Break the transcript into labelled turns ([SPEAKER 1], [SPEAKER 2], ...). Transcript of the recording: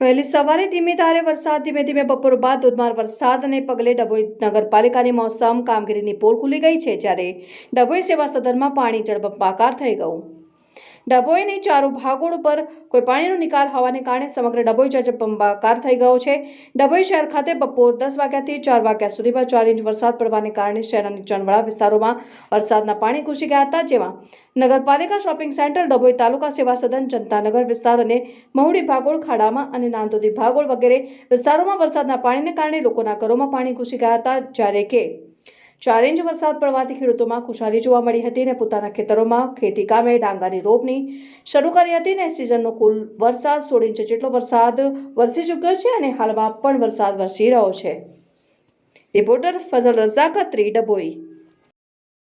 [SPEAKER 1] વહેલી સવારે ધીમી ધારે વરસાદ, ધીમે ધીમે બપોર બાદ ધોધમાર વરસાદને પગલે ડભોઈ નગરપાલિકાની મોસમ કામગીરીની પોલ ખુલી ગઈ છે જ્યારે ડભોઈ સેવા સદનમાં પાણી જળબંબાકાર થઈ ગયું. ડભોઈની ચારો ભાગોળ ઉપર કોઈ પાણીનો નિકાલ હોવાને કારણે સમગ્ર ડભોઈ જળબંબાકાર થઈ ગયો છે. ડભોઈ શહેર ખાતે બપોર દસ વાગ્યાથી ચાર વાગ્યા સુધીમાં ચાર ઇંચ વરસાદ પડવાને કારણે શહેરના નીચાણવાળા વિસ્તારોમાં વરસાદના પાણી ઘૂસી ગયા હતા, જેમાં નગરપાલિકા શોપિંગ સેન્ટર, ડભોઈ તાલુકા સેવા સદન, જનતાનગર વિસ્તાર અને મહુડી ભાગોળ, ખાડામાં અને નાંદોદી ભાગોળ વગેરે વિસ્તારોમાં વરસાદના પાણીને કારણે લોકોના ઘરોમાં પાણી ઘૂસી ગયા હતા. જ્યારે કે ચાર ઇંચ વરસાદ પડવાથી ખેડૂતોમાં ખુશાલી જોવા મળી હતી અને પોતાના ખેતરોમાં ખેતી કામે ડાંગાની રોપણી શરૂ કરી હતી અને સિઝનનો કુલ વરસાદ સોળ ઇંચ જેટલો વરસાદ વરસી ચૂક્યો છે અને હાલમાં પણ વરસાદ વરસી રહ્યો છે. રિપોર્ટર ફઝલ રઝા ખત્રી ડભોઈ